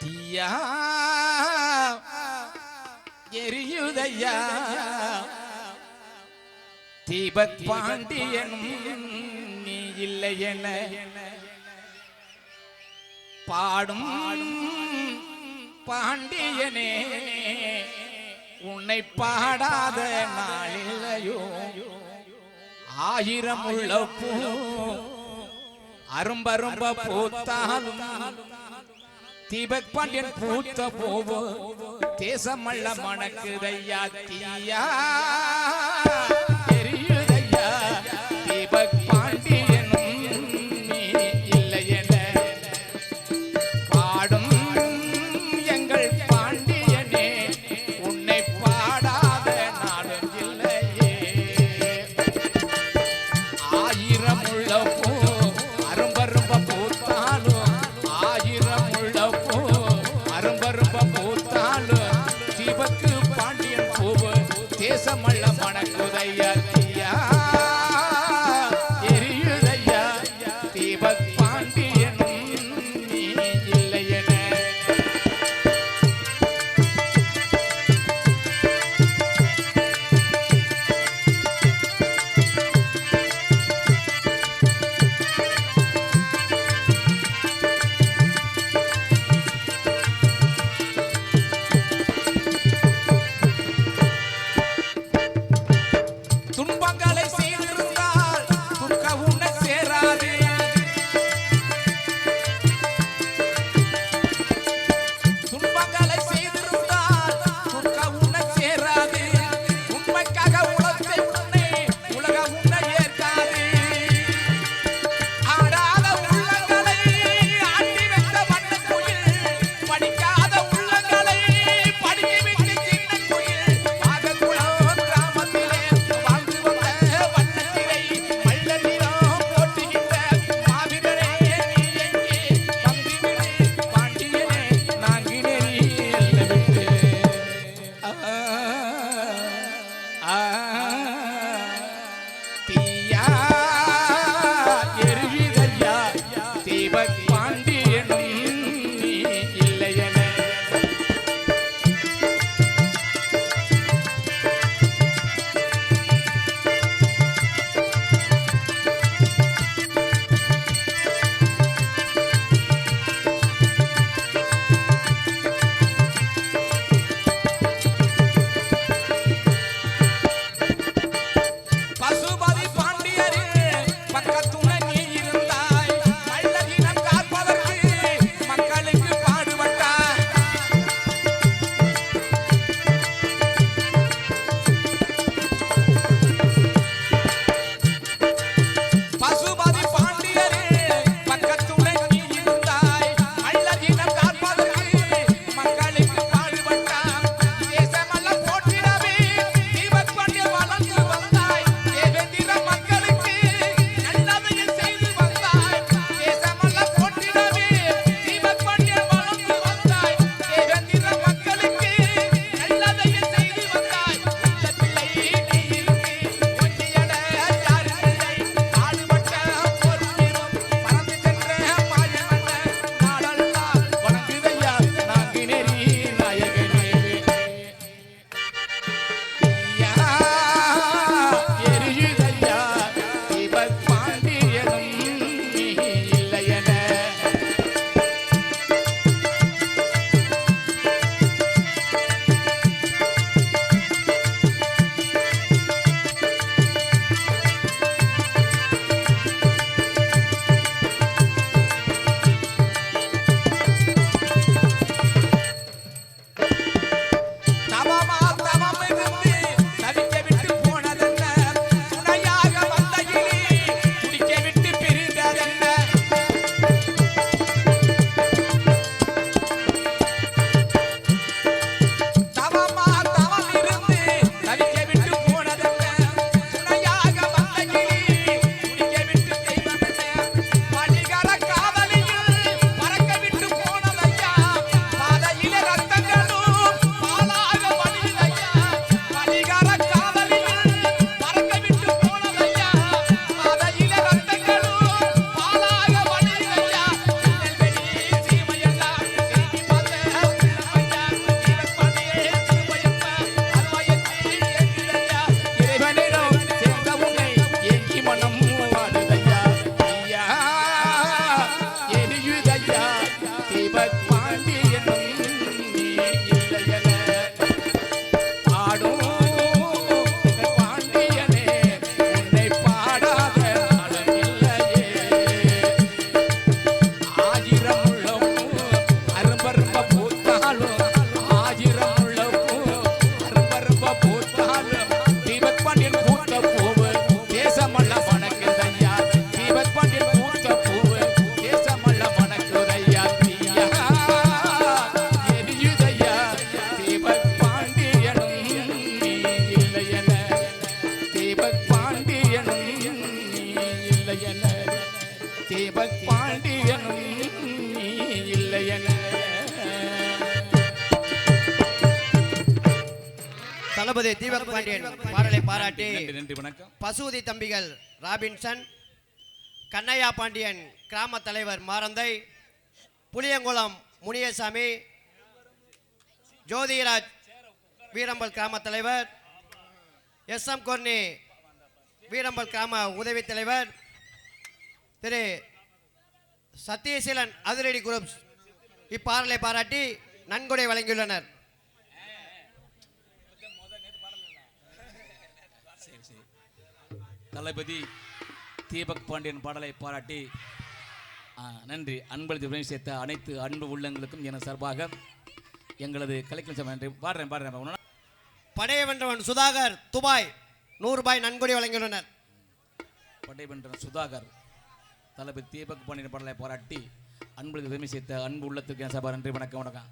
தீயா. எரியுதையா. தீபத் பாண்டியனும் நீ இல்லை என பாடும் பாண்டியனே உன்னை பாடாத நாளில்லையோ. ஆயிரம் உள்ள பூ அரும்பரும்ப பூத்தாலும் தீபக் பாண்டியன் பூத்த போவோ தேசமல்ல மணக்குதையா தீயா. ரசமல்ல மணக்குதையா தீபக் பாண்டியனும் இல்லையென. தளபதி தீபக் பாண்டியன் பாடலை பாராட்டி நன்றி நன்றி வணக்கம். பசுபதி தம்பிகள் ராபின்சன் கண்ணையா பாண்டியன் கிராம தலைவர் மாரந்தை புளியங்குளம் முனியசாமி ஜோதிராஜ் வீரம்பல் கிராம தலைவர் எஸ் எம் கொர்னி வீரம்பல் கிராம உதவி தலைவர் திரு சத்யசீலன் அதிரடி குரூப்ஸ் இப்பாடலை பாராட்டி நன்கொடை வழங்கியுள்ளனர். தளபதி தீபக் பாண்டியன் பாடலை பாராட்டி நன்றி. அன்பளித்து சேர்த்த அனைத்து அன்பு உள்ளங்களுக்கும் என சார்பாக எங்களது கலைக்கல் சபை நன்றி. பாடுறேன் பாடுறேன் ஒன்று படைய வென்றவன் சுதாகர் துபாய் நூறு ரூபாய் நன்கொடை வழங்கியுள்ளனர். படைவென்ற சுதாகர் தளபதி தீபக் பண்ணின பாடலை பாராட்டி அன்பளித்து உதவி சேர்த்த அன்பு உள்ளத்துக்கு என் சார்பாக நன்றி வணக்கம் வணக்கம்.